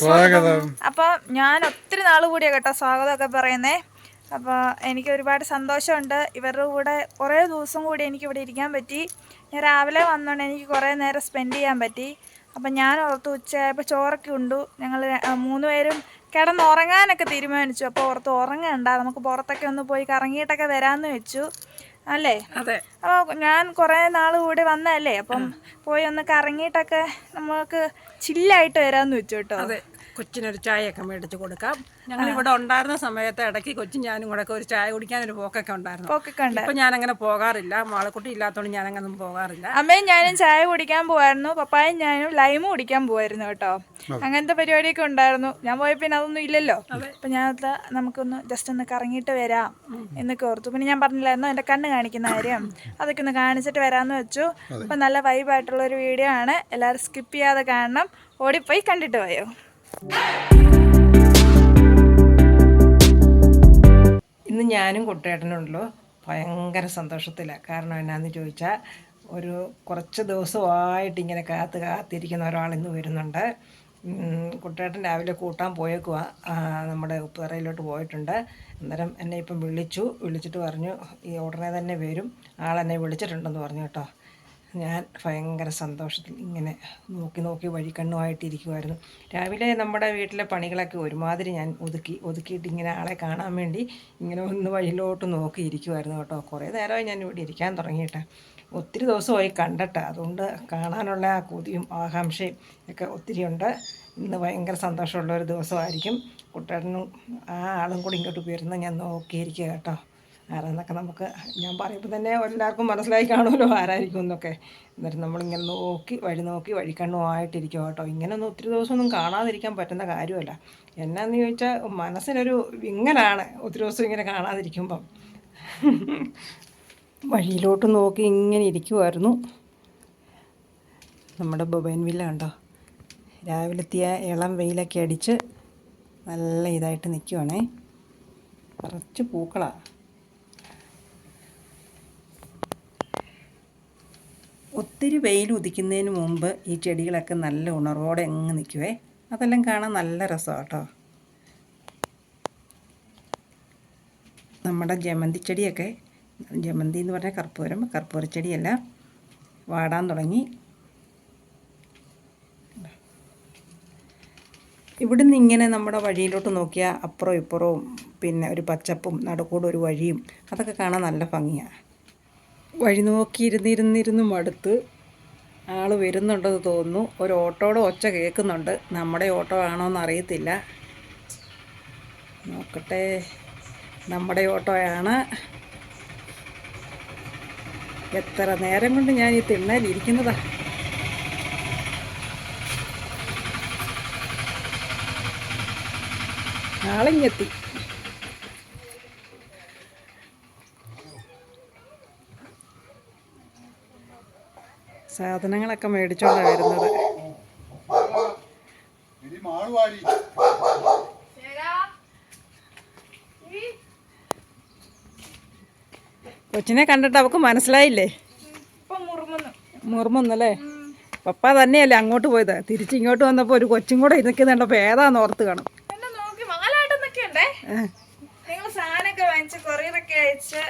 സ്വാഗതം. അപ്പോൾ ഞാൻ ഒത്തിരി നാൾ കൂടിയാ കേട്ടോ സ്വാഗതമൊക്കെ പറയുന്നേ. അപ്പോൾ എനിക്ക് ഒരുപാട് സന്തോഷമുണ്ട്. ഇവരുടെ കൂടെ കുറേ ദിവസം കൂടി എനിക്ക് ഇവിടെ ഇരിക്കാൻ പറ്റി. ഞാൻ രാവിലെ വന്നോണ്ട് എനിക്ക് കുറേ നേരം സ്പെൻഡ് ചെയ്യാൻ പറ്റി. അപ്പം ഞാൻ ഓർത്ത് ഉച്ചയായപ്പോൾ ചോറൊക്കെ ഉണ്ടു. ഞങ്ങൾ മൂന്ന് പേരും കിടന്നുറങ്ങാനൊക്കെ തീരുമാനിച്ചു. അപ്പോൾ ഓർത്ത് ഉറങ്ങണ്ട. നമുക്ക് പുറത്തൊക്കെ ഒന്ന് പോയി കറങ്ങിയിട്ടൊക്കെ വരാന്ന് വെച്ചു. അല്ലേ? അതെ. അപ്പോൾ ഞാൻ കുറേ നാൾ കൂടി വന്നല്ലേ അപ്പം പോയി ഒന്ന് കറങ്ങിയിട്ടൊക്കെ നമുക്ക് ചില്ലായിട്ട് വരാന്ന് വെച്ചു കേട്ടോ. അതെ. കൊച്ചിനൊരു ചായയൊക്കെ മേടിച്ച് കൊടുക്കാം. ഞങ്ങൾ ഇവിടെ ഉണ്ടായിരുന്ന സമയത്ത് ഇടയ്ക്ക് കൊച്ചും ഞാനും കൂടെ ഒക്കെ ഒരു ചായ കുടിക്കാൻ ഒരു പോക്കൊക്കെ ഉണ്ടായിരുന്നു. പോക്കൊക്കെ ഉണ്ട്. ഇപ്പൊ ഞാൻ അങ്ങനെ പോകാറില്ല. മാളക്കുട്ടി ഇല്ലാത്തതുകൊണ്ട് ഞാൻ അങ്ങനെ പോകാറില്ല. അമ്മയും ഞാനും ചായ കുടിക്കാൻ പോവായിരുന്നു. പപ്പായും ഞാനും ലൈമ് കുടിക്കാൻ പോവായിരുന്നു കേട്ടോ. അങ്ങനത്തെ പരിപാടിയൊക്കെ ഉണ്ടായിരുന്നു. ഞാൻ പോയ പിന്നെ അതൊന്നും ഇല്ലല്ലോ. അപ്പൊ ഞാൻ അത് നമുക്കൊന്ന് ജസ്റ്റ് ഒന്ന് കറങ്ങിയിട്ട് വരാം എന്നൊക്കെ ഓർത്തു. പിന്നെ ഞാൻ പറഞ്ഞില്ലായിരുന്നു? എന്റെ കണ്ണ് കാണിക്കുന്ന കാര്യം. അതൊക്കെ ഒന്ന് കാണിച്ചിട്ട് വരാമെന്ന് വെച്ചു. അപ്പൊ നല്ല വൈബായിട്ടുള്ള ഒരു വീഡിയോ ആണ്. എല്ലാവരും സ്കിപ്പ് ചെയ്യാതെ കാണണം. ഓടിപ്പോയി കണ്ടിട്ട് പോയോ? ഇന്ന് ഞാനും കുട്ടേട്ടനുണ്ടല്ലോ. ഭയങ്കര സന്തോഷത്തിലാണ് കാരണം എന്നാന്ന് ചോദിച്ചാൽ ഒരു കുറച്ച് ദിവസമായിട്ട് ഇങ്ങനെ കാത്ത് കാത്തിരിക്കുന്ന ഒരാൾ ഇന്ന് വരുന്നുണ്ട്. കുട്ടേട്ടൻ രാവിലെ കൂട്ടാൻ പോയേക്കുക നമ്മുടെ ഉപ്പുതറയിലോട്ട് പോയിട്ടുണ്ട്. അന്നേരം എന്നെ ഇപ്പം വിളിച്ചു. വിളിച്ചിട്ട് പറഞ്ഞു ഈ ഉടനെ തന്നെ വരും. ആളെന്നെ വിളിച്ചിട്ടുണ്ടെന്ന് പറഞ്ഞു കേട്ടോ. ഞാൻ ഭയങ്കര സന്തോഷത്തിൽ ഇങ്ങനെ നോക്കി നോക്കി വഴിക്കണ്ണുമായിട്ടിരിക്കുമായിരുന്നു രാവിലെ നമ്മുടെ വീട്ടിലെ പണികളൊക്കെ ഒരുമാതിരി ഞാൻ ഒതുക്കി ഒതുക്കിയിട്ട് ഇങ്ങനെ ആളെ കാണാൻ വേണ്ടി ഇങ്ങനെ ഒന്ന് വഴിയിലോട്ട് നോക്കിയിരിക്കുമായിരുന്നു കേട്ടോ. കുറേ നേരമായി ഞാൻ ഇവിടെ ഇരിക്കാൻ തുടങ്ങിയിട്ട്. ഒത്തിരി ദിവസമായി കണ്ടിട്ട്. അതുകൊണ്ട് കാണാനുള്ള ആ കൊതിയും ആകാംക്ഷയും ഒക്കെ ഒത്തിരി ഉണ്ട്. ഇന്ന് ഭയങ്കര സന്തോഷമുള്ള ഒരു ദിവസമായിരിക്കും. കുട്ടേട്ടനും ആ ആളും കൂടി ഇങ്ങോട്ട് വരുന്ന ഞാൻ നോക്കിയിരിക്കുക കേട്ടോ. ആരാന്നൊക്കെ നമുക്ക് ഞാൻ പറയുമ്പോൾ തന്നെ എല്ലാവർക്കും മനസ്സിലായി കാണുമല്ലോ ആരായിരിക്കും എന്നൊക്കെ. എന്നിട്ട് നമ്മളിങ്ങനെ നോക്കി വഴി നോക്കി വഴിക്കണ്ണുമായിട്ടിരിക്കും കേട്ടോ. ഇങ്ങനൊന്നും ഒത്തിരി ദിവസമൊന്നും കാണാതിരിക്കാൻ പറ്റുന്ന കാര്യമല്ല. എന്നാന്ന് ചോദിച്ചാൽ മനസ്സിനൊരു വിങ്ങലാണ് ഒത്തിരി ദിവസം ഇങ്ങനെ കാണാതിരിക്കുമ്പം. വഴിയിലോട്ട് നോക്കി ഇങ്ങനെ ഇരിക്കുമായിരുന്നു നമ്മുടെ ബൊബൈൻ വില്ല കണ്ടോ? രാവിലെത്തിയ ഇളം വെയിലൊക്കെ അടിച്ച് നല്ല ഇതായിട്ട് നിൽക്കുവാണേ കുറച്ച് പൂക്കളാണ് ഒത്തിരി വെയിൽ ഉദിക്കുന്നതിന് മുമ്പ് ഈ ചെടികളൊക്കെ നല്ല ഉണർവോടെ എങ്ങ് നിൽക്കുവേ. അതെല്ലാം കാണാൻ നല്ല രസമാണ് കേട്ടോ നമ്മുടെ ജമന്തി ചെടിയൊക്കെ ജമന്തി എന്ന് പറഞ്ഞാൽ കർപ്പൂരം കർപ്പൂര ചെടിയല്ല വാടാൻ തുടങ്ങി. ഇവിടുന്ന് ഇങ്ങനെ നമ്മുടെ വഴിയിലോട്ട് നോക്കിയാൽ അപ്പുറവും ഇപ്പുറവും പിന്നെ ഒരു പച്ചപ്പും നടുക്കൂടെ ഒരു വഴിയും അതൊക്കെ കാണാൻ നല്ല ഭംഗിയാണ് വഴി നോക്കി ഇരുന്നിരുന്നിരുന്ന് മടുത്ത് ആൾ വരുന്നുണ്ടെന്ന് തോന്നുന്നു. ഒരു ഓട്ടോയുടെ ഒച്ച കേൾക്കുന്നുണ്ട്. നമ്മുടെ ഓട്ടോ ആണോ എന്ന് അറിയത്തില്ല. നോക്കട്ടെ. നമ്മുടെ ഓട്ടോയാണ്. എത്ര നേരം കൊണ്ട് ഞാൻ ഈ തിണ്ണയിലിരിക്കുന്നതാ ആളിങ്ങെത്തി. സാധനങ്ങളൊക്കെ മേടിച്ചോണ്ടാണ് വരുന്നത്. കൊച്ചിനെ കണ്ടിട്ട് അവക്ക് മനസ്സിലായില്ലേ? മുറുമുന്നല്ലേ മുറുമുന്നു. മുറുമെന്നല്ലേ? പപ്പ തന്നെയല്ലേ അങ്ങോട്ട് പോയത്. തിരിച്ച് ഇങ്ങോട്ട് വന്നപ്പോൾ ഒരു കൊച്ചും കൂടെ നിൽക്കുന്നുണ്ടപ്പോൾ ഏതാന്ന് ഓർത്ത് കാണും. നിങ്ങൾ സാധനമൊക്കെ വാങ്ങിച്ച് കൊറിയറൊക്കെ അയച്ച്.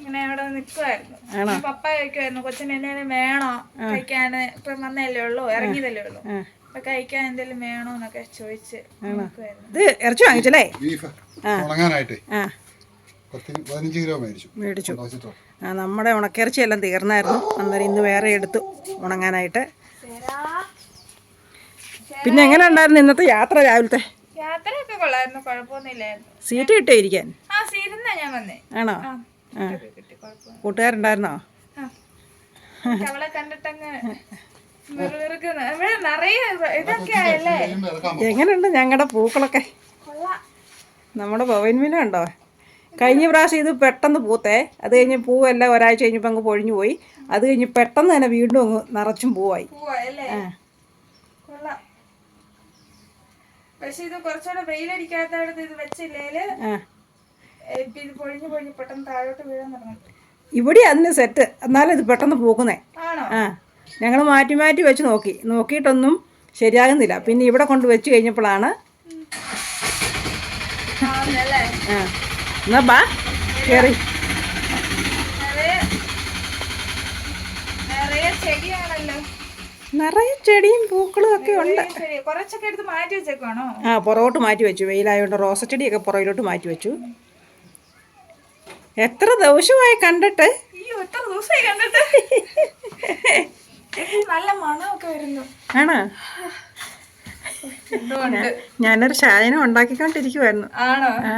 ഇങ്ങനെ അവിടെ നിൽക്കുമായിരുന്നു? പപ്പ കഴിക്കുമായിരുന്നു കൊച്ചിന് എന്തെങ്കിലും വേണോ? കഴിക്കാൻ ഇപ്പൊ വന്നല്ലേ ഉള്ളൂ ഇറങ്ങിയതല്ലേ ഉള്ളൂ. അപ്പൊ കഴിക്കാൻ എന്തെങ്കിലും വേണോ എന്നൊക്കെ ചോദിച്ച് ഇത് ഇറച്ചി വാങ്ങിച്ചല്ലേ? ഉണങ്ങാനായിട്ട്. പതിനഞ്ച് കിലോ മേടിച്ചു. മേടിച്ചു. ആ നമ്മുടെ ഉണക്കിറച്ചി എല്ലാം തീർന്നായിരുന്നു. അന്നേരം ഇന്ന് വേറെ എടുത്തു ഉണങ്ങാനായിട്ട്. പിന്നെ എങ്ങനെ ഉണ്ടായിരുന്നു ഇന്നത്തെ യാത്ര രാവിലത്തെ? യാത്രയൊക്കെ കൊള്ളായിരുന്നു കുഴപ്പമൊന്നുമില്ലായിരുന്നു. സീറ്റ് കിട്ടിയിരിക്കാൻ ആ സീരുന്നാ ഞാൻ വന്നേ. ആണോ? കൂട്ടുകാരുണ്ടായിരുന്നോ? അവളെ കണ്ടിട്ടങ്ങ്. എങ്ങനെയുണ്ട് ഞങ്ങളുടെ പൂക്കളൊക്കെ? നമ്മുടെ ഭവൻമില ഉണ്ടോ? കഴിഞ്ഞ പ്രാവശ്യം ഇത് പെട്ടെന്ന് പൂത്തേ. അത് കഴിഞ്ഞ് പൂവെല്ലാം ഒരാഴ്ച കഴിഞ്ഞപ്പോൾ അങ്ങ് പൊഴിഞ്ഞു പോയി. അത് കഴിഞ്ഞ് പെട്ടെന്ന് തന്നെ വീണ്ടും അങ്ങ് നിറച്ചും പൂവായി. പക്ഷെ ഇത് കുറച്ചുകൂടെ വെയിലടിക്കാത്തടത്ത് ഇത് വെച്ചില്ലേൽ ഇത് പൊഴിഞ്ഞ് പൊഴിഞ്ഞ് പെട്ടെന്ന് താഴോട്ട് വീഴാൻ തുടങ്ങും. ഇവിടെ അതിന് സെറ്റ് എന്നാലും ഇത് പെട്ടെന്ന് പോകുന്നേ. ആ ഞങ്ങൾ മാറ്റി മാറ്റി വെച്ച് നോക്കി. നോക്കിയിട്ടൊന്നും ശരിയാകുന്നില്ല. പിന്നെ ഇവിടെ കൊണ്ട് വെച്ച് കഴിഞ്ഞപ്പോഴാണ്? ആ എന്നാ ബാ കയറി നിറയെ ചെടിയും പൂക്കളും ഒക്കെ ഉണ്ട്. കുറച്ചൊക്കെ എടുത്ത് മാറ്റി വെച്ചേക്കാണോ ആ പുറകോട്ട് മാറ്റി വെച്ചു. വെയിലായതുകൊണ്ട് റോസച്ചെടിയൊക്കെ പുറകിലോട്ട് മാറ്റി വെച്ചു. എത്ര ദിവസമായി കണ്ടിട്ട്? ഈ എത്ര ദിവസമായി കണ്ടിട്ട്? നല്ല മണമൊക്കെ വരുന്നു. ആണോ? എന്തുകൊണ്ട് ഞാനൊരു ശായനം ഉണ്ടാക്കിക്കൊണ്ടിരിക്കുവായിരുന്നു. ആണോ? ആ,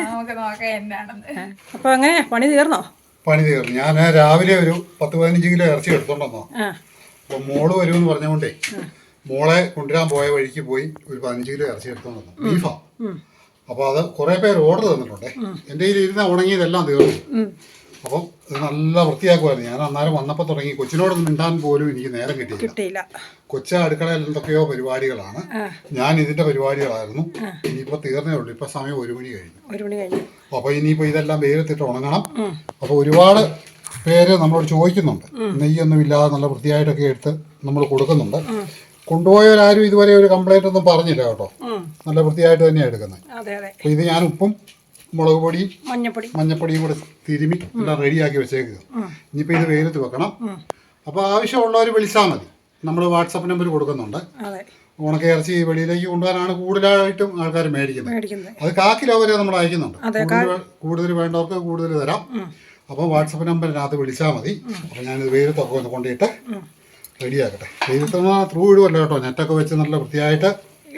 നമുക്ക് നോക്കാം എന്താണെന്ന്. അപ്പോൾ അങ്ങനെ പണി തീർന്നോ? പണി തീർന്നു. ഞാൻ രാവിലെ ഒരു പത്ത് പതിനഞ്ച് കിലോ ഇറച്ചി എടുത്തോണ്ടെന്നോ ആ. അപ്പൊ മോൾ വരുമെന്ന് പറഞ്ഞുകൊണ്ടേ മോളെ കൊണ്ടുവരാൻ പോയ വഴിക്ക് പോയി ഒരു പതിനഞ്ച് കിലോ ഇറച്ചി എടുത്തോണ്ടോ ബീഫാ. അപ്പോൾ അത് കുറേ പേര് ഓർഡർ തന്നിട്ടുണ്ടേ. എന്റെ കയ്യിൽ ഇരുന്ന ഉണങ്ങിയതെല്ലാം തീർന്നു. അപ്പം ഇത് നല്ല വൃത്തിയാക്കുമായിരുന്നു ഞാൻ അന്നേരം വന്നപ്പോൾ തുടങ്ങി. കൊച്ചിനോട് മിണ്ടാൻ പോലും എനിക്ക് നേരം കിട്ടിയില്ല. കൊച്ചാ അടുക്കളയിൽ എന്തൊക്കെയോ പരിപാടികളാണ്. ഞാൻ ഇതിന്റെ പരിപാടികളായിരുന്നു. ഇനിയിപ്പോൾ തീർന്നേ ഉള്ളൂ. ഇപ്പൊ സമയം ഒരു മണി കഴിഞ്ഞു. ഒരു മണി കഴിഞ്ഞു. അപ്പോൾ ഇനിയിപ്പോൾ ഇതെല്ലാം വെയിലത്തിട്ട് ഉണങ്ങണം. അപ്പോൾ ഒരുപാട് പേര് നമ്മളോട് ചോദിക്കുന്നുണ്ട്. നെയ്യൊന്നും ഇല്ലാതെ നല്ല വൃത്തിയായിട്ടൊക്കെ എടുത്ത് നമ്മൾ കൊടുക്കുന്നുണ്ട്. കൊണ്ടുപോയവരാരും ഇതുവരെ ഒരു കംപ്ലൈന്റ് ഒന്നും പറഞ്ഞില്ല കേട്ടോ. നല്ല വൃത്തിയായിട്ട് തന്നെയാണ് എടുക്കുന്നത്. അപ്പോൾ ഇത് ഞാൻ ഉപ്പും മുളക് പൊടിയും മഞ്ഞപ്പൊടി. മഞ്ഞപ്പൊടിയും കൂടെ തിരുമി എല്ലാം റെഡിയാക്കി വെച്ചേക്കുക ഇനിയിപ്പോൾ ഇത് വെയിലത്ത് വെക്കണം. അപ്പോൾ ആവശ്യമുള്ളവർ വിളിച്ചാൽ മതി. നമ്മൾ വാട്സപ്പ് നമ്പർ കൊടുക്കുന്നുണ്ട്. ഉണക്ക ഇറച്ചി വെളിയിലേക്ക് കൊണ്ടുപോകാനാണ് കൂടുതലായിട്ടും ആൾക്കാർ മേടിക്കുന്നത്. അത് കാക്കിലോ കിലോ വരെ നമ്മൾ അയക്കുന്നുണ്ട് കൂടുതൽ കൂടുതൽ വേണ്ടവർക്ക് കൂടുതൽ തരാം. അപ്പോൾ വാട്സപ്പ് നമ്പറിനകത്ത് വിളിച്ചാൽ മതി. അപ്പോൾ ഞാനിത് വെയിലത്തൊക്കെ ഒന്ന് കൊണ്ടിട്ട് റെഡിയാക്കട്ടെ. വെയിലത്ത് ത്രൂ ഇടുവല്ല കേട്ടോ. നെറ്റൊക്കെ വെച്ച് നല്ല വൃത്തിയായിട്ട്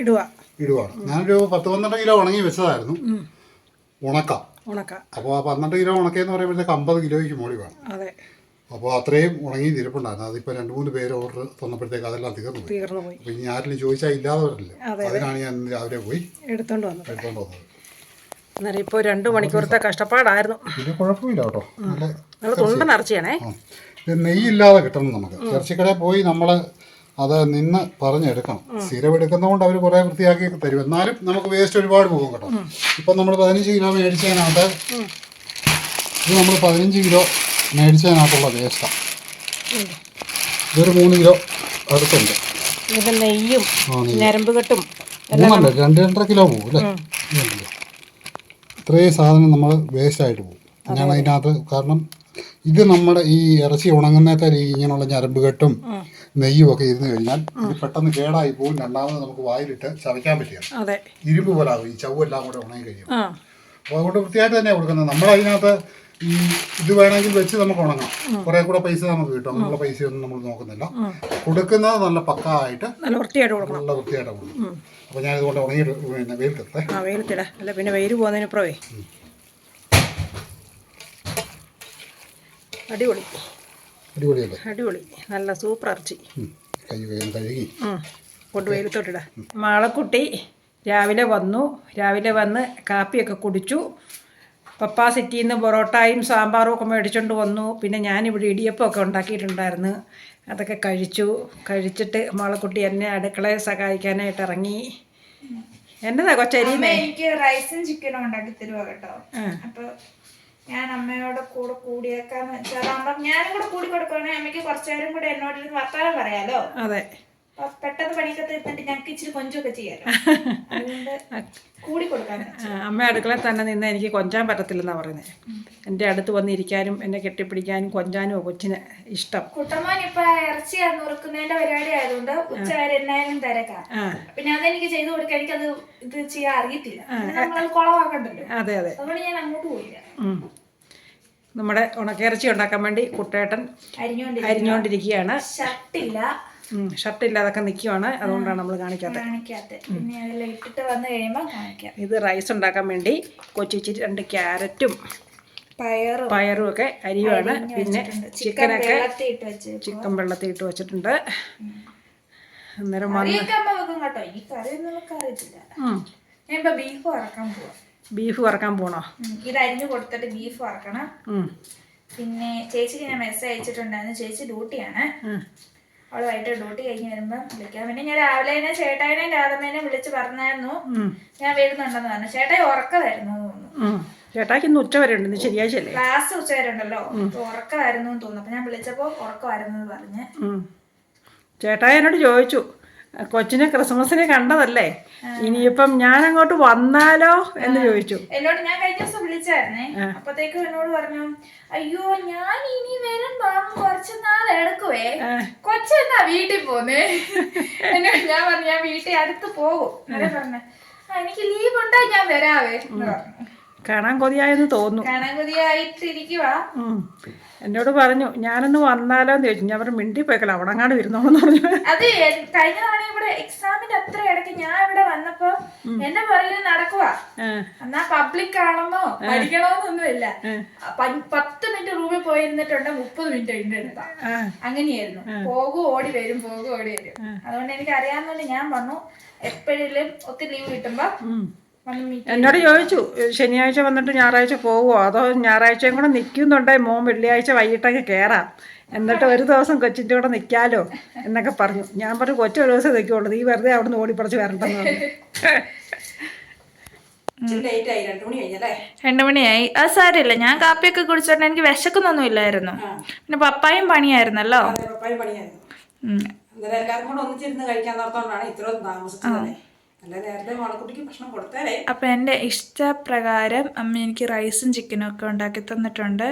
ഇടുക ഇടുവാണ്. ഞാനൊരു പത്ത് പന്ത്രണ്ട് കിലോ ഉണങ്ങി വെച്ചതായിരുന്നു. ഉണക്കാം. ഉണക്ക. അപ്പോൾ ആ പന്ത്രണ്ട് കിലോ ഉണക്കിയെന്ന് പറയുമ്പോഴത്തേക്ക് അമ്പത് കിലോയ്ക്ക് മോളി വേണം. അതെ. അപ്പോൾ അത്രയും ഉണങ്ങി ഇരിപ്പുണ്ടായിരുന്നു അതിപ്പോൾ രണ്ട് മൂന്ന് പേര് ഓർഡർ തന്നപ്പോഴത്തേക്ക് അതെല്ലാം തീർന്നു പോയി. അപ്പോൾ ഇനി ആരെങ്കിലും ചോദിച്ചാൽ ഇല്ലാത്തവരല്ലേ? അതിനാണ് ഞാൻ രാവിലെ പോയി എടുത്തോണ്ട് വന്നത്. എടുത്തോണ്ട് വന്നത്. അന്നേരം ഇപ്പോൾ രണ്ട് മണിക്കൂറത്തെ കഷ്ടപ്പാടായിരുന്നു. കുഴപ്പമില്ല കേട്ടോ. നല്ല തൊണ്ട. ഇത് നെയ്യില്ലാതെ കിട്ടണം നമുക്ക്. ഇറച്ചിക്കടയിൽ പോയി നമ്മൾ അത് നിന്ന് പറഞ്ഞെടുക്കണം. സ്ഥിരം എടുക്കുന്നതുകൊണ്ട് അവർ കുറേ വൃത്തിയാക്കി തരും. എന്നാലും നമുക്ക് വേസ്റ്റ് ഒരുപാട് പോകും കേട്ടോ. ഇപ്പം നമ്മൾ പതിനഞ്ച് കിലോ മേടിച്ചതിനകത്ത് ഇത് നമ്മൾ പതിനഞ്ച് കിലോ മേടിച്ചതിനകത്തുള്ള വേസ്റ്റാണ് ഇതൊരു മൂന്ന് കിലോ അടുത്തുണ്ട്. നെയ്യും ആ നെയ്യ്. ഞരമ്പ് കെട്ടും. മൂന്നല്ല രണ്ട് രണ്ടര കിലോ പോകും അല്ലേ. ഇത്രയും സാധനം നമ്മൾ വേസ്റ്റ് ആയിട്ട് പോകും ഞാൻ അതിനകത്ത് കാരണം ഇത് നമ്മുടെ ഈ ഇറച്ചി ഉണങ്ങുന്നേക്കാൾ ഈ ഇങ്ങനെയുള്ള ഞരമ്പ് കെട്ടും നെയ്യും ഒക്കെ ഇരുന്ന് കഴിഞ്ഞാൽ ഇത് പെട്ടെന്ന് കേടായി പോകും. രണ്ടാമത് നമുക്ക് വായിലിട്ട് ചവയ്ക്കാൻ പറ്റില്ല. ഇരുമ്പ് പോലെ ആകും. ഈ ചവെല്ലാം കൂടെ ഉണങ്ങി കഴിയും ആ. അപ്പോൾ അതുകൊണ്ട് വൃത്തിയായിട്ട് തന്നെ കൊടുക്കുന്നത്. നമ്മൾ അതിനകത്ത് ഈ ഇത് വേണമെങ്കിൽ വെച്ച് നമുക്ക് ഉണങ്ങാം. കുറെ കൂടെ പൈസ നമുക്ക് കിട്ടും. അങ്ങനെയുള്ള പൈസയൊന്നും നമ്മൾ നോക്കുന്നില്ല. കൊടുക്കുന്നത് നല്ല പക്ക ആയിട്ട് നല്ല വൃത്തിയായിട്ട് കൊടുക്കണം. നല്ല വൃത്തിയായിട്ട് കൊടുക്കും അപ്പോൾ ഞാനിതുകൊണ്ട് ഉണങ്ങിയിട്ട് പിന്നെ വെയിലത്തെ ആ വെയിലത്തിട. അല്ല പിന്നെ വെയിൽ പോകുന്നതിനപ്പുറമേ അടിപൊളി. അടിപൊളിയല്ലേ? അടിപൊളി. നല്ല സൂപ്പർ ഇറച്ചി. കൈ കഴുകി. ഉം. കൊണ്ട് വെയിലത്തോട്ടിട മാളക്കുട്ടി രാവിലെ വന്നു. രാവിലെ വന്ന് കാപ്പിയൊക്കെ കുടിച്ചു. പപ്പാ സിറ്റിയിൽ നിന്ന് പൊറോട്ടയും സാമ്പാറും ഒക്കെ മേടിച്ചുകൊണ്ട് വന്നു. പിന്നെ ഞാനിവിടെ ഇടിയപ്പമൊക്കെ ഉണ്ടാക്കിയിട്ടുണ്ടായിരുന്നു. അതൊക്കെ കഴിച്ചു. കഴിച്ചിട്ട് മാളക്കുട്ടി എന്നെ അടുക്കളയെ സഹായിക്കാനായിട്ട് ഇറങ്ങി. എന്നതാ കൊച്ചരി എനിക്ക് റൈസും ചിക്കനും ഉണ്ടാക്കി തരുവാ കേട്ടോ. അപ്പൊ ഞാൻ അമ്മയോട് കൂടെ കൂടിയേക്കാന്ന് വെച്ചാൽ ഞാനും കൂടെ കൂടി കൊടുക്കുവാണെങ്കിൽ അമ്മയ്ക്ക് കുറച്ചുപേരും കൂടെ എന്നോട് വർത്താനം പറയാലോ? അതെ. പെട്ടെന്ന് പണിയൊക്കെ തീർന്നിട്ട് ഞങ്ങൾക്ക് ഇച്ചിരി കൊഞ്ചൊക്കെ അതുകൊണ്ട് കൂടി കൊടുക്കാൻ അമ്മ അടുക്കള തന്നെ നിന്ന് എനിക്ക് കൊഞ്ചാൻ പറ്റത്തില്ലെന്നാണ് പറയുന്നത് എന്റെ അടുത്ത് വന്നിരിക്കാനും എന്നെ കെട്ടിപ്പിടിക്കാനും കൊഞ്ചാനും കൊച്ചിന് ഇഷ്ടം. കുട്ടമ്മോൻ ഇപ്പൊ ഇറച്ചി നുറുക്കുന്നതിന്റെ പരിപാടി ആയതുകൊണ്ട് ഉച്ച വരെ എന്നായാലും തിരക്കാം. പിന്നെ അതെനിക്ക് ചെയ്തു കൊടുക്കാൻ എനിക്കത് ഇത് ചെയ്യാൻ അറിയത്തില്ല. നമ്മളത് കുളവാക്കണ്ടല്ലോ. അതെ അതെ. അതുകൊണ്ട് ഞാൻ അങ്ങോട്ട് പോയില്ല. നമ്മുടെ ഉണക്കിറച്ചി ഉണ്ടാക്കാൻ വേണ്ടി കുട്ടേട്ടൻ അരിഞ്ഞോണ്ടിരിക്കുകയാണ് ഷർട്ടില്ല ഉം, ഷർട്ടില്ലാതൊക്കെ നിൽക്കുവാണ് അതുകൊണ്ടാണ് നമ്മൾ കാണിക്കാത്തത്. ഇട്ടിട്ട് വന്നു കാണിക്കാം. ഇത് റൈസ് ഉണ്ടാക്കാൻ വേണ്ടി കൊച്ചിച്ചി രണ്ട് ക്യാരറ്റും പയറും പയറും ഒക്കെ അരിയുമാണ് പിന്നെ ചിക്കനൊക്കെ ചിക്കൻ വെള്ളത്തിൽ ഇട്ട് വെച്ചിട്ടുണ്ട്. അന്നേരം വന്ന് ബീഫ് വറക്കാൻ പോവാ. ബീഫ് വറക്കാൻ പോണോ? ഇത് അരിഞ്ഞു കൊടുത്തിട്ട് ബീഫ് വറക്കണം. പിന്നെ ചേച്ചിക്ക് ഞാൻ മെസ്സേജ് അയച്ചിട്ടുണ്ടായിരുന്നു. ചേച്ചി ഡ്യൂട്ടിയാണ് ഉം. അവൾ വൈകിട്ട് ഡ്യൂട്ടി കഴിഞ്ഞ് വരുമ്പോൾ വിളിക്കാം. പിന്നെ ഞാൻ രാവിലെ തന്നെ ചേട്ടായിനെയും രാധമേനെയും വിളിച്ച് പറഞ്ഞായിരുന്നു. ഞാൻ വരുന്നുണ്ടെന്ന് പറഞ്ഞു. ചേട്ടായി ഉറക്കമായിരുന്നു ചേട്ടാക്ക്. ചേട്ടായിക്ക് ഇന്ന് ഉച്ച വരെ ഉണ്ട് ശരിയാഴ്ച ക്ലാസ് ഉച്ചവരെ ഉണ്ടല്ലോ അപ്പൊ ഉറക്കമായിരുന്നു എന്ന് തോന്നുന്നു. അപ്പൊ ഞാൻ വിളിച്ചപ്പോ ഉറക്കമായിരുന്നു എന്ന് പറഞ്ഞ്. ചേട്ടായി എന്നോട് ചോദിച്ചു. കൊച്ചിനെ ക്രിസ്മസിനെ കണ്ടതല്ലേ? ഇനിയിപ്പം ഞാൻ അങ്ങോട്ട് വന്നാലോ എന്ന് ചോദിച്ചു. എന്നോട് ഞാൻ കഴിഞ്ഞ ദിവസം വിളിച്ചായിരുന്നേ. അപ്പത്തേക്കും എന്നോട് പറഞ്ഞു അയ്യോ ഞാൻ ഇനി വരുമ്പോ കുറച്ച് നാൾ എടുക്കുവേ. കൊച്ചെന്നാ വീട്ടിൽ പോന്നേ? എന്നോട് ഞാൻ പറഞ്ഞു ഞാൻ വീട്ടിൽ അടുത്ത് പോകും. അതെ പറഞ്ഞു എനിക്ക് ലീവ് ഉണ്ടാ ഞാൻ വരാവേ. എന്ന് പറഞ്ഞു. കാണാൻ കൊതിയായെന്ന് തോന്നുന്നു. കാണാൻ കൊതിയായിട്ടിരിക്കുവാ. എന്നോട് പറഞ്ഞു ഞാനൊന്ന് വന്നാലോ എന്ന് ചോദിച്ചു. ഞാൻ പറഞ്ഞു മിണ്ടി പോയിക്കല അവിടെ അങ്ങാണ്ട് ഇരുന്നോളെന്ന് പറഞ്ഞു. അത് കഴിഞ്ഞ തവണ ഇവിടെ എക്സാമിന്റെ അത്ര ഇടയ്ക്ക് ഞാൻ ഇവിടെ വന്നപ്പോ എന്റെ പുറകിൽ നടക്കുവാ. എന്നാ പബ്ലിക് ആണെന്നോ പഠിക്കണമെന്നൊന്നുമില്ല പത്ത് മിനിറ്റ് റൂമിൽ പോയിരുന്നിട്ടുണ്ട് മുപ്പത് മിനിറ്റ് അതിന്റെ അടുത്താ അങ്ങനെയായിരുന്നു. പോകും ഓടി വരും പോകും ഓടി വരും. അതുകൊണ്ട് എനിക്ക് അറിയാവുന്നതുകൊണ്ട് ഞാൻ വന്നു എപ്പോഴെങ്കിലും ഒത്തിരി ലീവ് കിട്ടുമ്പോ എന്നോട് ചോദിച്ചു ശനിയാഴ്ച വന്നിട്ട് ഞായറാഴ്ച പോവുമോ അതോ ഞായറാഴ്ചയും കൂടെ നിൽക്കുന്നുണ്ടേ മോൻ വെള്ളിയാഴ്ച വൈകിട്ടൊക്കെ കയറാം എന്നിട്ട് ഒരു ദിവസം കൊച്ചിന്റെ കൂടെ നിൽക്കാലോ എന്നൊക്കെ പറഞ്ഞു. ഞാൻ പറഞ്ഞു കൊച്ചു ഒരു ദിവസം നിൽക്കുള്ളൂ. നീ വെറുതെ അവിടെ നിന്ന് ഓടിപ്പറച്ച് വരണ്ടെന്ന് രണ്ടു മണി കഴിഞ്ഞല്ലേ? രണ്ടു മണിയായി. അത് സാരില്ല ഞാൻ കാപ്പിയൊക്കെ കുടിച്ചോണ്ട് എനിക്ക് വിശക്കുന്നൊന്നും ഇല്ലായിരുന്നു പിന്നെ പപ്പായും പണിയായിരുന്നല്ലോ. എല്ലാവരും കൂടെ ഒന്നിച്ചിരുന്ന് കഴിക്കാൻ നടത്തോണ്ടാണ് ഇത്രയും താമസിച്ചത്. അല്ല നേരത്തെ മോളക്കുട്ടിക്ക് ഭക്ഷണം കൊടുത്തേലേ. അപ്പൊ എന്റെ ഇഷ്ടപ്രകാരം അമ്മ എനിക്ക് റൈസും ചിക്കനും ഒക്കെ ഉണ്ടാക്കി തന്നിട്ടുണ്ട്.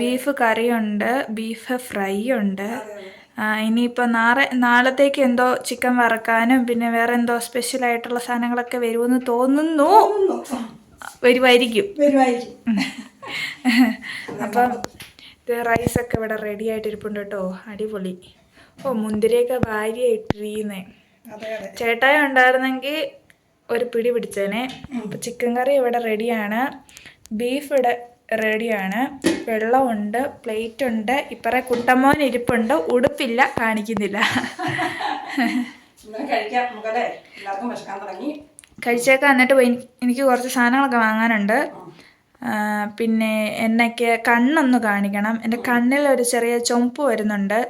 ബീഫ് കറിയുണ്ട് ബീഫ് ഫ്രൈ ഉണ്ട്. ഇനിയിപ്പോൾ നാളെ നാളത്തേക്ക് എന്തോ ചിക്കൻ വറക്കാനും പിന്നെ വേറെ എന്തോ സ്പെഷ്യൽ ആയിട്ടുള്ള സാധനങ്ങളൊക്കെ വരുമെന്ന് തോന്നുന്നു. വരുമായിരിക്കും അപ്പം ഇത് റൈസൊക്കെ ഇവിടെ റെഡി ആയിട്ടിരിപ്പുണ്ട് കേട്ടോ. അടിപൊളി. ഓ മുന്തിരിയൊക്കെ ഭാര്യ ഇട്ടിരിക്കുന്നേ. ചേട്ടായ ഉണ്ടായിരുന്നെങ്കിൽ ഒരു പിടി പിടിച്ചേനെ അപ്പോൾ ചിക്കൻ കറി ഇവിടെ റെഡിയാണ് ബീഫ് ഇവിടെ റെഡിയാണ് വെള്ളമുണ്ട് പ്ലേറ്റ് ഉണ്ട്. ഇപ്പറേ കുട്ടമ്മോൻ ഇരിപ്പുണ്ട്. ഉടുപ്പില്ല കാണിക്കുന്നില്ല. കഴിച്ചേക്കാം എന്നിട്ട് എനിക്ക് കുറച്ച് സാധനങ്ങളൊക്കെ വാങ്ങാനുണ്ട്. പിന്നെ എന്നൊക്കെ കണ്ണൊന്ന് കാണിക്കണം. എന്റെ കണ്ണിൽ ഒരു ചെറിയ ചുമപ്പ് വരുന്നുണ്ട്.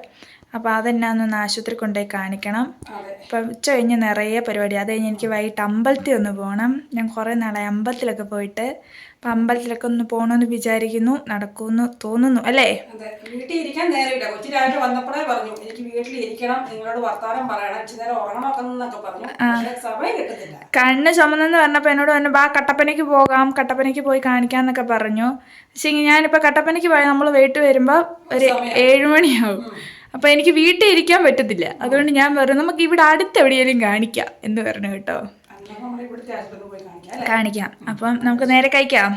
അപ്പോൾ അതെന്നാന്നൊന്ന് ആശുപത്രി കൊണ്ടുപോയി കാണിക്കണം. അപ്പം ഉച്ച കഴിഞ്ഞ് നിറയെ പരിപാടി. അത് കഴിഞ്ഞ് എനിക്ക് വൈകിട്ട് അമ്പലത്തിൽ ഒന്ന് പോകണം. ഞാൻ കുറേ നാളായി അമ്പലത്തിലൊക്കെ പോയിട്ട് അപ്പം അമ്പലത്തിലൊക്കെ ഒന്ന് പോകണമെന്ന് വിചാരിക്കുന്നു. നടക്കുമെന്ന് തോന്നുന്നു. അല്ലേ? അതെ. വീട്ടിൽ ഇരിക്കാൻ നേരമില്ല. കൊച്ചി രാവിലെ വന്നപ്പോഴേ പറഞ്ഞു എനിക്ക് വീട്ടിൽ ഇരിക്കണം. നിങ്ങളോട് വർത്താനം പറയണം. നേരം പറഞ്ഞു. സമയം കിട്ടുന്നില്ല. കണ്ണ് ചുമന്നെന്ന് പറഞ്ഞപ്പോൾ എന്നോട് പറഞ്ഞു ബാ കട്ടപ്പനയ്ക്ക് പോകാം. കട്ടപ്പനയ്ക്ക് പോയി കാണിക്കാം എന്നൊക്കെ പറഞ്ഞു. പക്ഷേ ഞാനിപ്പോൾ കട്ടപ്പനയ്ക്ക് പോയാൽ നമ്മൾ വീട്ടിൽ വരുമ്പോൾ ഒരു ഏഴുമണിയാവും അപ്പോൾ എനിക്ക് വീട്ടിൽ ഇരിക്കാൻ പറ്റത്തില്ല. അതുകൊണ്ട് ഞാൻ പറഞ്ഞു നമുക്ക് ഇവിടെ അടുത്ത് എവിടെയെങ്കിലും കാണിക്കാം എന്ന് പറഞ്ഞു കേട്ടോ. കാണിക്കാം. അപ്പം നമുക്ക് നേരെ കഴിക്കാം.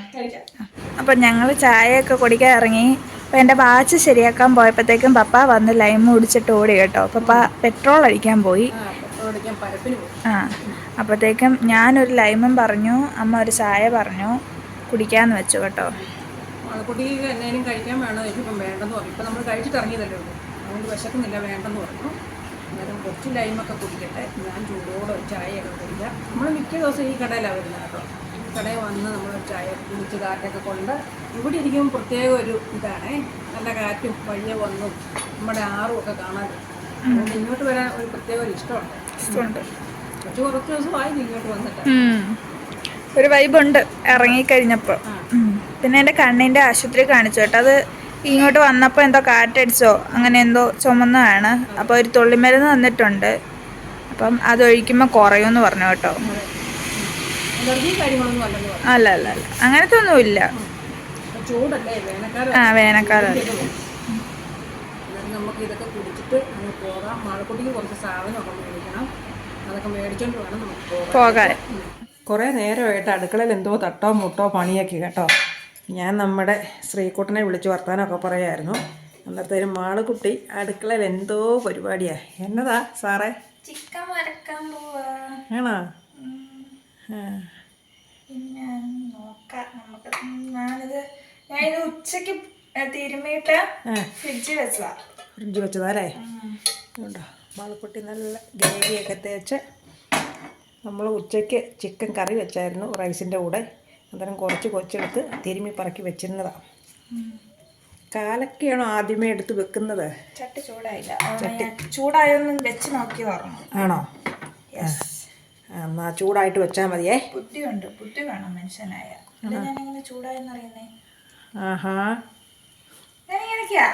അപ്പം ഞങ്ങൾ ചായയൊക്കെ കുടിക്കാൻ ഇറങ്ങി. അപ്പം എന്റെ വാച്ച് ശരിയാക്കാൻ പോയപ്പോഴത്തേക്കും പപ്പ വന്ന് ലൈം കുടിച്ചിട്ട് ഓടി കേട്ടോ. പപ്പ പെട്രോൾ അടിക്കാൻ പോയി. ആ അപ്പോഴത്തേക്കും ഞാനൊരു ലൈമും പറഞ്ഞു അമ്മ ഒരു ചായ പറഞ്ഞു കുടിക്കാമെന്ന് വെച്ചു കേട്ടോ. കുട്ടിക്ക് എന്തെങ്കിലും കഴിക്കാൻ വേണോ ചോദിച്ചപ്പം വേണ്ടെന്ന് പറഞ്ഞു. ഇപ്പം നമ്മൾ കഴിച്ചിട്ട് ഇറങ്ങിയതല്ലേ അതുകൊണ്ട് വിശക്കുന്നില്ല വേണ്ടെന്ന് പറഞ്ഞു. അന്നേരം കുറച്ച് ലൈമൊക്കെ കുടിക്കട്ടെ. ഞാൻ ചൂടോടെ ചായയൊക്കെ കുടിക്കാം. നമ്മൾ മിക്ക ദിവസം ഈ കടയിലാണ് വരുന്നത് കേട്ടോ. ഈ കടയിൽ വന്ന് നമ്മൾ ചായ കുടിച്ച് കാറ്റൊക്കെ കൊണ്ട് ഇവിടെ ഇരിക്കുമ്പോൾ പ്രത്യേക ഒരു ഇതാണ്. നല്ല കാറ്റും വഴിയെ വന്നും നമ്മുടെ ആറും ഒക്കെ കാണാൻ അതുകൊണ്ട് ഇങ്ങോട്ട് വരാൻ ഒരു പ്രത്യേക ഒരു ഇഷ്ടമുണ്ട്. ഇഷ്ടമുണ്ട്. കുറച്ച് കുറച്ച് ദിവസമായി ഇങ്ങോട്ട് വന്നിട്ട്. ഒരു വൈബുണ്ട് ഇറങ്ങിക്കഴിഞ്ഞപ്പോൾ. പിന്നെ എന്റെ കണ്ണിന്റെ ആശുപത്രി കാണിച്ചു കേട്ടോ. അത് ഇങ്ങോട്ട് വന്നപ്പോൾ എന്തോ കാറ്റടിച്ചോ അങ്ങനെ എന്തോ ചുമന്നതാണ്. അപ്പോൾ ഒരു തുള്ളിമരുന്ന് തന്നിട്ടുണ്ട്. അപ്പം അതൊഴിക്കുമ്പോൾ കുറയുമെന്ന് പറഞ്ഞു കേട്ടോ. അല്ല അല്ല അല്ല. അങ്ങനത്തെ ഒന്നുമില്ല ആ വേനൽക്കാലം. നമുക്ക് ഇതൊക്കെ കുടിച്ചിട്ട് അങ്ങ് പോകാം. മാളക്കുട്ടിക്ക് കുറച്ച് സാധനമൊക്കെ മേടിക്കണം. അതൊക്കെ മേടിച്ചോണ്ട് വേണം നമുക്ക് പോകാം പോകാൻ. കുറേ നേരമായിട്ട് അടുക്കളയിൽ എന്തോ തട്ടോ മുട്ടോ പണിയൊക്കെ കേട്ടോ. ഞാൻ നമ്മുടെ ശ്രീക്കുട്ടനെ വിളിച്ച് വർത്താനമൊക്കെ പറയായിരുന്നു. അന്നത്തേനും മാളുകുട്ടി അടുക്കളയിൽ എന്തോ പരിപാടിയാ. എന്നതാ സാറേ? ചിക്കൻ വരക്കാൻ പോവാ. ആണോ? ആ. പിന്നെ നോക്കാം. നമുക്ക് ഞാനിത് ഞാനിത് ഉച്ചയ്ക്ക് തിരുമ്മിയിട്ട് ഫ്രിഡ്ജ് വെച്ചതാ. ഫ്രിഡ്ജ് വെച്ചതാ അല്ലേ? ഉണ്ടോ മാളക്കുട്ടി നല്ല ഗ്രേവിയൊക്കെ തേച്ച് നമ്മൾ ഉച്ചയ്ക്ക് ചിക്കൻ കറി വെച്ചായിരുന്നു റൈസിന്റെ കൂടെ. അന്നേരം കുറച്ച് കൊച്ചെടുത്ത് തിരുമ്മി പറക്കി വെച്ചിരുന്നതാണ് കാലൊക്കെയാണോ ആദ്യമേ എടുത്ത് വെക്കുന്നത്? ചട്ടി ചൂടായില്ല. ഞാൻ ചൂടായൊന്നും വെച്ച് നോക്കി പറഞ്ഞു ആണോ? എന്നാ ചൂടായിട്ട് വെച്ചാൽ മതിയേ. ബുദ്ധിയുണ്ട് ബുദ്ധി വേണം മനുഷ്യനായ. ഞാനിങ്ങനെ ചൂടായെന്നറിയുന്നേ ആഹാ. ഞാനിങ്ങനെയൊക്കെയാ.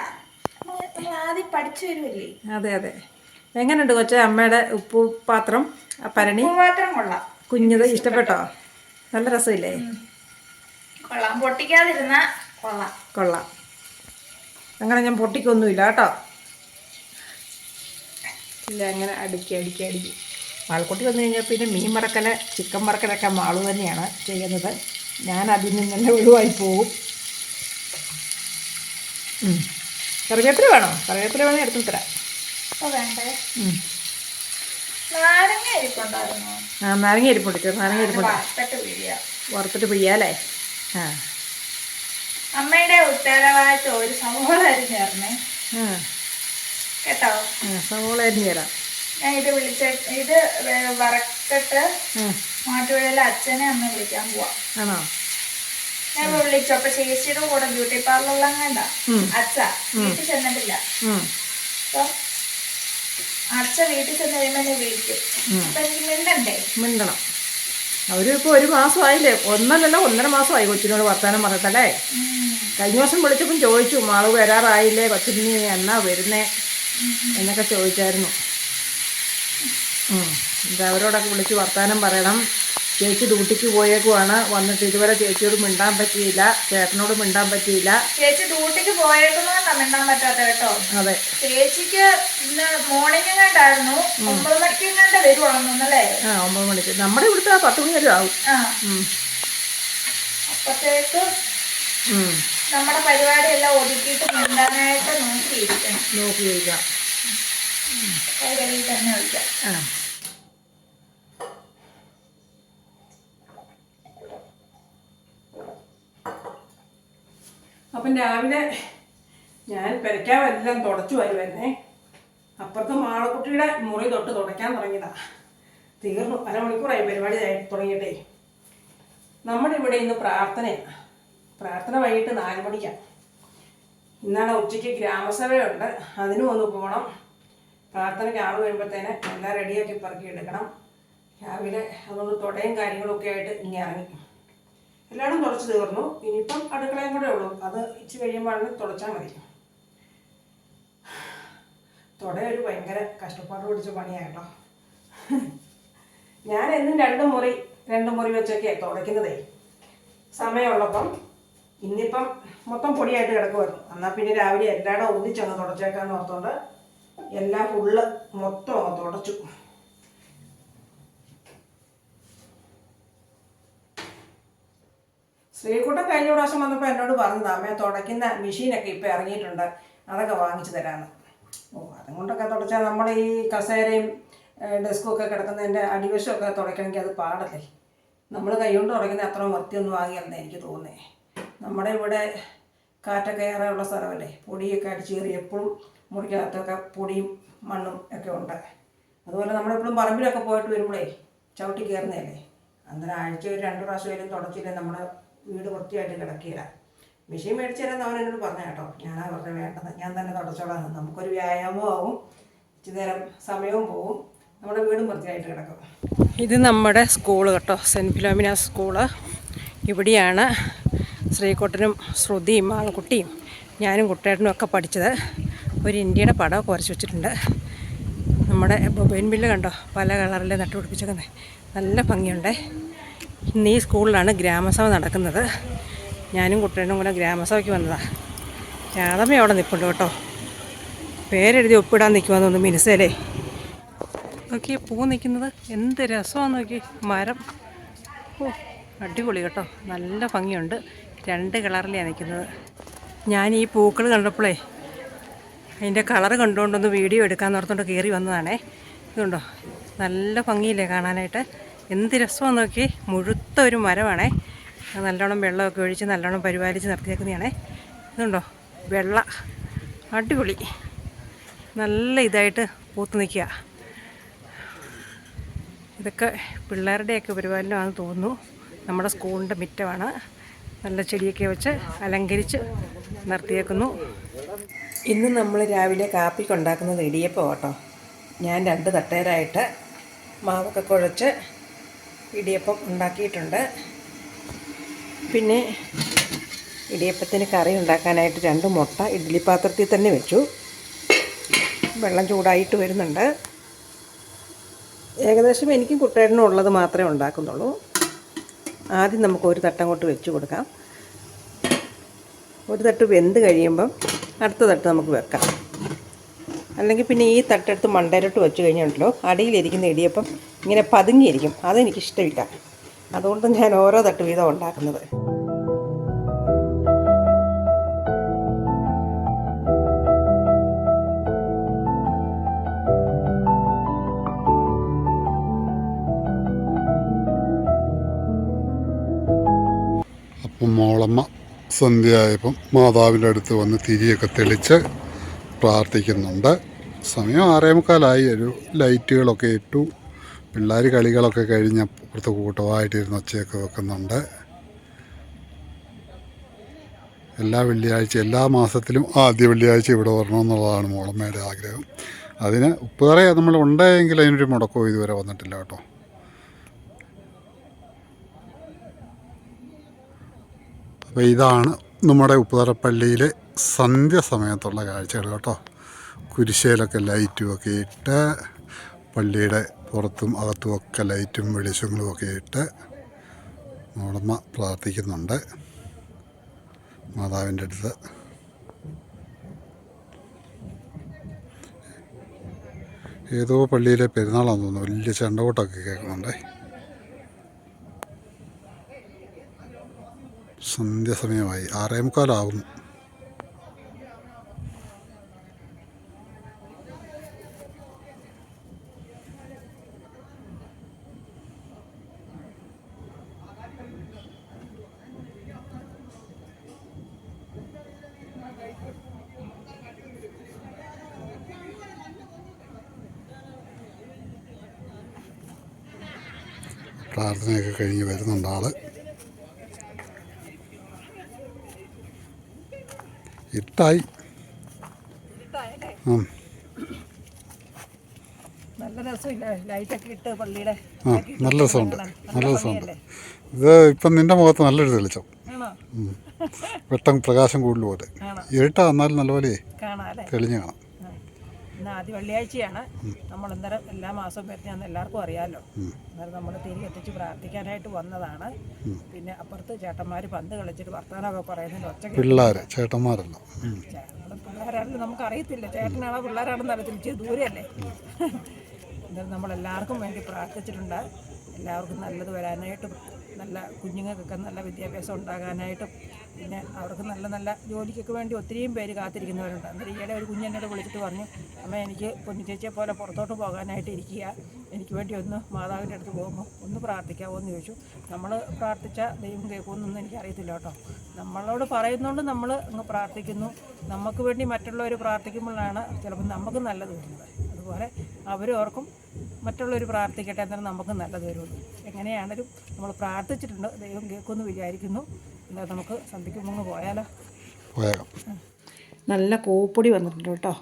നമ്മൾ ആദ്യം പഠിച്ചു വരുമല്ലേ അതെ അതെ. എങ്ങനെയുണ്ട് കൊച്ചെ അമ്മയുടെ ഉപ്പു പാത്രം ആ പരണി? മാത്രം കൊള്ളാം. കുഞ്ഞത് ഇഷ്ടപ്പെട്ടോ? നല്ല രസമില്ലേ? കൊള്ളാം. പൊട്ടിക്കാതിരുന്ന കൊള്ളാം. കൊള്ളാം. അങ്ങനെ ഞാൻ പൊട്ടിക്കൊന്നുമില്ല കേട്ടോ. ഇല്ല അങ്ങനെ അടുക്കി അടുക്കി അടുക്കി. മാൾക്കുട്ടി വന്നു കഴിഞ്ഞാൽ പിന്നെ മീൻ മറക്കൽ ചിക്കൻ മറക്കലൊക്കെ മാളു തന്നെയാണ് ചെയ്യുന്നത്. ഞാൻ അതിൽ നിന്നെല്ലാം ഒഴിവായി പോകും. കറിവേപ്പില വേണോ? കറിവേപ്പില വേണേൽ എടുത്തു തരാം. വേണ്ടേ. നാരങ്ങ ഇരിപ്പുണ്ടായിരുന്നു ആ നാരങ്ങ ഇരിപ്പുണ്ട് ചെറു നാരങ്ങ ഇരിപ്പുണ്ട് വറുത്തിട്ട് ആ. അമ്മയുടെ ഉത്തരവാദിത്വം ഒരു സവോള അരിഞ്ഞേർന്നേ. ആ. കേട്ടോ? സവോള അരിഞ്ഞു തരാം ഞാൻ ഇത് വിളിച്ച ഇത് വെ- വറുത്തിട്ട് അച്ഛനെ അമ്മ വിളിക്കാൻ പോവാ. ആണോ? ഞാൻ ഇപ്പൊ വിളിച്ചു അപ്പൊ ചേച്ചിയുടെ കൂടെ ബ്യൂട്ടി പാർലർ കണ്ട അച്ഛ വീട്ടിൽ ചെന്നിട്ടില്ല. അപ്പൊ അച്ഛ വീട്ടിൽ ചെന്ന് കഴിയുമ്പോൾ എന്നെ വിളിക്കും. അപ്പൊ എനിക്ക് മിണ്ടണ്ടേ? മിണ്ടണം. അവർ ഇപ്പൊ ഒരു മാസമായില്ലേ? ഒന്നല്ലല്ലോ ഒന്നര മാസമായി കൊച്ചിനോട് വർത്താനം പറഞ്ഞിട്ടല്ലേ? കഴിഞ്ഞ ദിവസം വിളിച്ചപ്പം ചോദിച്ചു മാൾ വരാറായില്ലേ? കൊച്ചിന് എന്നാ വരുന്നേ? എന്നൊക്കെ ചോദിച്ചായിരുന്നു. അവരോടൊക്കെ വിളിച്ച് വർത്താനം പറയണം. ചേച്ചി ഡ്യൂട്ടിക്ക് പോയേക്കുവാണ്. വന്നിട്ട് ഇതുവരെ ചേച്ചിയോട് മിണ്ടാൻ പറ്റിയില്ല. ചേട്ടനോട് മിണ്ടാൻ പറ്റിയില്ല. ചേച്ചി ഡ്യൂട്ടിക്ക് പോയേക്കുന്നതാ മിണ്ടാൻ പറ്റാത്ത കേട്ടോ. അതെ. ചേച്ചിക്ക് ഇന്ന് മോർണിംഗ് കണ്ടായിരുന്നു ഒമ്പത് മണിക്ക് കണ്ട വരുവാണെന്നല്ലേ ആ ഒമ്പത് മണിക്ക്. നമ്മുടെ ഇവിടുത്തെ പത്ത് മണി വരെ ആവും. അപ്പത്തേക്ക്. നമ്മുടെ പരിപാടി എല്ലാം ഒതുക്കിയിട്ട് മിണ്ടാനായിട്ട് നോക്കിയിരിക്കാം. നോക്കിയിരിക്കാം തന്നെ വിളിക്കാം ആ. അപ്പം രാവിലെ ഞാൻ പെരയ്ക്കാവെല്ലാം തുടച്ചു വരുമായിരുന്നേ അപ്പുറത്ത് മാളക്കുട്ടിയുടെ മുറി തൊട്ട് തുടയ്ക്കാൻ തുടങ്ങിയതാ. തീർന്നു. അരമണിക്കൂറായി പരിപാടി തുടങ്ങിയിട്ടേ. നമ്മുടെ ഇവിടെ ഇന്ന് പ്രാർത്ഥനയാണ് പ്രാർത്ഥന വൈകിട്ട് നാല് മണിക്കാണ് ഇന്നാണ് ഉച്ചയ്ക്ക് ഗ്രാമസഭയുണ്ട്. അതിനും ഒന്ന് പോകണം. പ്രാർത്ഥനയ്ക്ക് ആൾ വരുമ്പോഴത്തേന് എല്ലാം റെഡിയാക്കി പറക്കി എടുക്കണം. രാവിലെ അതുകൊണ്ട് തുടയും കാര്യങ്ങളൊക്കെ ആയിട്ട് ഇങ്ങനെ ഇറങ്ങി. എല്ലായിടും തുടച്ച് തീർന്നു. ഇനിയിപ്പം അടുക്കളയും കൂടെ ഉള്ളൂ. അത് ഇച്ചിരി കഴിയുമ്പോഴാണ് തുടച്ചാൽ മതി. തുട ഒരു ഭയങ്കര കഷ്ടപ്പാട് പിടിച്ച പണിയാട്ടോ ഞാൻ എന്നും രണ്ട് മുറി രണ്ട് മുറി വെച്ചൊക്കെ തുടയ്ക്കുന്നതേ. സമയമുള്ളപ്പം ഇന്നിപ്പം മൊത്തം പൊടിയായിട്ട് കിടക്കുമായിരുന്നു എന്നാൽ പിന്നെ രാവിലെ എല്ലായിടും ഒന്നിച്ചങ്ങ് തുടച്ചേക്കാന്ന് ഓർത്തുകൊണ്ട് എല്ലാം ഫുള്ള് മൊത്തം തുടച്ചു. ശ്രീകുട്ടൻ കഴിഞ്ഞ പ്രാവശ്യം വന്നപ്പോൾ എന്നോട് പറഞ്ഞത് അമ്മയെ തുടയ്ക്കുന്ന മെഷീനൊക്കെ ഇപ്പോൾ ഇറങ്ങിയിട്ടുണ്ട്. അതൊക്കെ വാങ്ങിച്ചു തരാമെന്ന് ഓ അതും കൊണ്ടൊക്കെ തുടച്ചാൽ നമ്മുടെ ഈ കസേരയും ഡെസ്കും ഒക്കെ കിടക്കുന്നതിന്റെ അടിവശമൊക്കെ തുടയ്ക്കണമെങ്കിൽ അത് പാടല്ലേ? നമ്മൾ കൈകൊണ്ട് തുടയ്ക്കുന്ന അത്ര വൃത്തിയൊന്നും ആകില്ലെന്ന് എനിക്ക് തോന്നുന്നേ. നമ്മുടെ ഇവിടെ കാറ്റൊക്കെ ഏറെയുള്ള സ്ഥലമല്ലേ? പൊടിയൊക്കെ അടിച്ചേറി എപ്പോഴും മുറിക്കകത്തൊക്കെ പൊടിയും മണ്ണും ഒക്കെ ഉണ്ട്. അതുപോലെ നമ്മളെപ്പോഴും പറമ്പിലൊക്കെ പോയിട്ട് വരുമ്പോഴേ ചവിട്ടി കയറുന്നതല്ലേ? അന്നേരം ആഴ്ച ഒരു രണ്ട് പ്രാവശ്യം വരും തുടച്ചില്ലേ നമ്മുടെ വീട് വൃത്തിയായിട്ട് കിടക്കില്ല മെഷീൻ മേടിച്ചു തരാൻ അവൻ എന്നോട് പറഞ്ഞ കേട്ടോ. ഞാനാ പറഞ്ഞ വേണ്ടത്. ഞാൻ തന്നെ തുടച്ചോളാം. നമുക്കൊരു വ്യായാമവും ആവും. ഇച്ചിരി നേരം സമയവും പോവും. നമ്മുടെ വീടും വൃത്തിയായിട്ട് കിടക്കും. ഇത് നമ്മുടെ സ്കൂൾ കേട്ടോ. Saint Philomena school. ഇവിടെയാണ് ശ്രീകുട്ടനും ശ്രുതിയും ആൾക്കുട്ടിയും ഞാനും കുട്ടേട്ടനും ഒക്കെ പഠിച്ചത്. ഒരു ഇന്ത്യയുടെ പടമൊക്കെ വരച്ച് വെച്ചിട്ടുണ്ട്. നമ്മുടെ ബൊബൈൻ ബില്ല് കണ്ടോ? പല കളറിൽ നട്ടുപിടിപ്പിച്ചേക്കുന്നത് നല്ല ഭംഗിയുണ്ട്. ഇന്ന് ഈ സ്കൂളിലാണ് ഗ്രാമസഭ നടക്കുന്നത്. ഞാനും കുട്ടികളും കൂടെ ഗ്രാമസഭയ്ക്ക് വന്നതാണ് രാധമ്മ അവിടെ നിൽപ്പുണ്ട് കേട്ടോ. പേരെഴുതി ഒപ്പിടാൻ നിൽക്കുവാന്ന് തോന്നുന്നു മിനിസേലേ. നോക്കി പൂ നിൽക്കുന്നത് എന്ത് രസമാണെന്ന് നോക്കി മരം. ഓ അടിപൊളി കേട്ടോ. നല്ല ഭംഗിയുണ്ട്. രണ്ട് കളറിലാണ് നിൽക്കുന്നത്. ഞാൻ ഈ പൂക്കൾ കണ്ടപ്പോഴേ അതിന്റെ കളറ് കണ്ടുകൊണ്ടൊന്ന് വീഡിയോ എടുക്കാൻ ഓർത്തുകൊണ്ട് കയറി വന്നതാണേ. ഇതുണ്ടോ? നല്ല ഭംഗിയില്ലേ കാണാനായിട്ട്? എന്ത് രസമാണെന്ന് നോക്കി. മുഴുത്ത ഒരു മരമാണേ നല്ലോണം വെള്ളമൊക്കെ ഒഴിച്ച് നല്ലോണം പരിപാലിച്ച് നിർത്തിയേക്കുന്നതാണേ ഇതുണ്ടോ? വെള്ള. അടിപൊളി. നല്ല ഇതായിട്ട് പൂത്ത് നിൽക്കുക. ഇതൊക്കെ പിള്ളേരുടെയൊക്കെ പരിപാലനമാണെന്ന് തോന്നുന്നു. നമ്മുടെ സ്കൂളിന്റെ മിറ്റമാണ്. നല്ല ചെടിയൊക്കെ വെച്ച് അലങ്കരിച്ച് നിർത്തിയേക്കുന്നു ഇന്ന് നമ്മൾ രാവിലെ കാപ്പിക്ക് ഉണ്ടാക്കുന്നത് ഇടിയപ്പം കേട്ടോ. ഞാൻ രണ്ട് തട്ടേരായിട്ട് മാവൊക്കെ കുഴച്ച് ഇടിയപ്പം ഉണ്ടാക്കിയിട്ടുണ്ട്. പിന്നെ ഇടിയപ്പത്തിന് കറി ഉണ്ടാക്കാനായിട്ട് രണ്ട് മുട്ട ഇഡ്ഡലി പാത്രത്തിൽ തന്നെ വെച്ചു. വെള്ളം ചൂടായിട്ട് വരുന്നുണ്ട്. ഏകദേശം എനിക്കും കുട്ടേട്ടനും ഉള്ളത് മാത്രമേ ഉണ്ടാക്കുന്നുള്ളൂ. ആദ്യം നമുക്ക് ഒരു തട്ടം കൊണ്ട് വെച്ച് കൊടുക്കാം. ഒരു തട്ട് വെന്ത് കഴിയുമ്പം അടുത്ത തട്ട് നമുക്ക് വെക്കാം. അല്ലെങ്കിൽ പിന്നെ ഈ തട്ടെടുത്ത് മണ്ടയിലോട്ട് വെച്ച് കഴിഞ്ഞിട്ടുണ്ടല്ലോ അടിയിലിരിക്കുന്ന ഇടിയപ്പം ഇങ്ങനെ പതുങ്ങിയിരിക്കും. അതെനിക്കിഷ്ടമില്ല. അതുകൊണ്ട് ഞാൻ ഓരോ തട്ട് വീതം ഉണ്ടാക്കുന്നത്. അപ്പം മോളമ്മ സന്ധ്യയായപ്പം മാതാവിന്റെ അടുത്ത് വന്ന് തിരിയൊക്കെ തെളിച്ച് പ്രാർത്ഥിക്കുന്നുണ്ട്. സമയം ആറേ മുക്കാലായി ഒരു ലൈറ്റുകളൊക്കെ ഇട്ടു. പിള്ളേർ കളികളൊക്കെ കഴിഞ്ഞ് പുറത്ത് കൂട്ടമായിട്ടിരുന്ന് ഒച്ചയൊക്കെ വെക്കുന്നുണ്ട്. എല്ലാ വെള്ളിയാഴ്ച എല്ലാ മാസത്തിലും ആദ്യ വെള്ളിയാഴ്ച ഇവിടെ വരണം എന്നുള്ളതാണ് മോളമ്മയുടെ ആഗ്രഹം. അതിന് ഉപ്പുതറ നമ്മൾ ഉണ്ടായെങ്കിൽ അതിനൊരു മുടക്കോ ഇതുവരെ വന്നിട്ടില്ല കേട്ടോ. അപ്പോൾ ഇതാണ് നമ്മുടെ ഉപ്പുതറപ്പള്ളിയിലെ സന്ധ്യ സമയത്തുള്ള കാഴ്ചകൾ കേട്ടോ. കുരിശയിലൊക്കെ ലൈറ്റുമൊക്കെ ഇട്ട് പള്ളിയുടെ പുറത്തും അകത്തും ഒക്കെ ലൈറ്റും വെളിച്ചങ്ങളും ഒക്കെ ഇട്ട് നോടമ്മ പ്രാർത്ഥിക്കുന്നുണ്ട്. മാതാവിന്റെ അടുത്ത്. ഏതോ പള്ളിയിലെ പെരുന്നാളാണെന്ന് തോന്നുന്നു. വലിയ ചെണ്ടകോട്ടൊക്കെ കേൾക്കുന്നുണ്ടേ. സന്ധ്യാസമയമായി. ആറേ മുക്കാലാവുന്നു പ്രാർത്ഥനയൊക്കെ കഴിഞ്ഞ് വരുന്നുണ്ട് ആൾ. ഇട്ടായി. ആ നല്ല രസമുണ്ട്. നല്ല രസമുണ്ട്. ഇത് ഇപ്പം നിന്റെ മുഖത്ത് നല്ലൊരു തെളിച്ചം. പെട്ടെന്ന് വെട്ടം പ്രകാശം കൂടുതൽ പോലെ. ഇരുട്ടാ എന്നാലും നല്ലപോലെ തെളിഞ്ഞു കാണാം. ആദ്യ വെള്ളിയാഴ്ചയാണ്. നമ്മൾ അന്നേരം എല്ലാ മാസവും വരുന്നതെന്ന് എല്ലാവർക്കും അറിയാമല്ലോ അന്നേരം നമ്മൾ തിരി എത്തിച്ച് പ്രാർത്ഥിക്കാനായിട്ട് വന്നതാണ്. പിന്നെ അപ്പുറത്ത് ചേട്ടന്മാർ പന്ത് കളിച്ചിട്ട് വർത്തമാനമൊക്കെ പറയുന്നതിന് ഒച്ച പിള്ളേർ ചേട്ടന്മാരല്ലോ. പിള്ളേരാണെങ്കിലും പിള്ളേരാണെന്ന് നമുക്ക് അറിയത്തില്ല. ചേട്ടനാണോ പിള്ളേരാണെന്ന് അറിയത്തില്ല. ഇച്ചിരി ദൂരെയല്ലേ? എന്നാലും നമ്മൾ എല്ലാവർക്കും വേണ്ടി പ്രാർത്ഥിച്ചിട്ടുണ്ട്. എല്ലാവർക്കും നല്ലത് വരാനായിട്ടും നല്ല കുഞ്ഞുങ്ങൾക്കൊക്കെ നല്ല വിദ്യാഭ്യാസം ഉണ്ടാകാനായിട്ടും പിന്നെ അവർക്ക് നല്ല നല്ല ജോലിക്കൊക്കെ വേണ്ടി ഒത്തിരിയും പേര് കാത്തിരിക്കുന്നവരുണ്ട്. അന്നേരം ഈയിടെ ഒരു കുഞ്ഞെന്നോട് വിളിച്ചിട്ട് പറഞ്ഞു അമ്മ എനിക്ക് പൊന്നു ചേച്ചിയെ പോലെ പുറത്തോട്ട് പോകാനായിട്ട് ഇരിക്കുക. എനിക്ക് വേണ്ടി ഒന്ന് മാതാവിന്റെ അടുത്ത് പോകുമ്പോൾ ഒന്ന് പ്രാർത്ഥിക്കാമോ എന്ന് ചോദിച്ചു. നമ്മൾ പ്രാർത്ഥിച്ച ദൈവം കേൾക്കുമെന്നൊന്നും എനിക്കറിയത്തില്ല കേട്ടോ. നമ്മളോട് പറയുന്നതുകൊണ്ട് നമ്മൾ അങ്ങ് പ്രാർത്ഥിക്കുന്നു. നമുക്ക് വേണ്ടി മറ്റുള്ളവർ പ്രാർത്ഥിക്കുമ്പോഴാണ് ചിലപ്പോൾ നമുക്ക് നല്ലത് വരുന്നത്. അതുപോലെ അവരോർക്കും മറ്റുള്ളവർ പ്രാർത്ഥിക്കട്ടെ എന്നാലും നമുക്ക് നല്ലത് വരുള്ളൂ. എങ്ങനെയാണേലും നമ്മൾ പ്രാർത്ഥിച്ചിട്ടുണ്ട്. ദൈവം കേൾക്കുമെന്ന് വിചാരിക്കുന്നു. എന്താ നമുക്ക് സന്ധിക്ക് മുങ്ങ് പോയാലോ? പോയേക്കാം നല്ല കൂപ്പൊടി വന്നിട്ടുണ്ട് കേട്ടോ.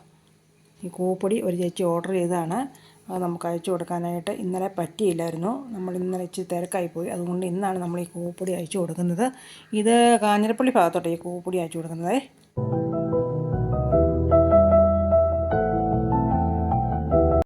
ഈ കൂപ്പൊടി ഒരു ചേച്ചി ഓർഡർ ചെയ്തതാണ്. അത് നമുക്ക് അയച്ചു കൊടുക്കാനായിട്ട് ഇന്നലെ പറ്റിയില്ലായിരുന്നു. നമ്മൾ ഇന്നലെ ഇച്ചിരി തിരക്കായി പോയി. അതുകൊണ്ട് ഇന്നാണ് നമ്മൾ ഈ കൂപ്പൊടി അയച്ചു കൊടുക്കുന്നത്. ഇത് കാഞ്ഞിരപ്പള്ളി ഭാഗത്തോട്ടെ ഈ കൂപ്പൊടി അയച്ചു കൊടുക്കുന്നത്.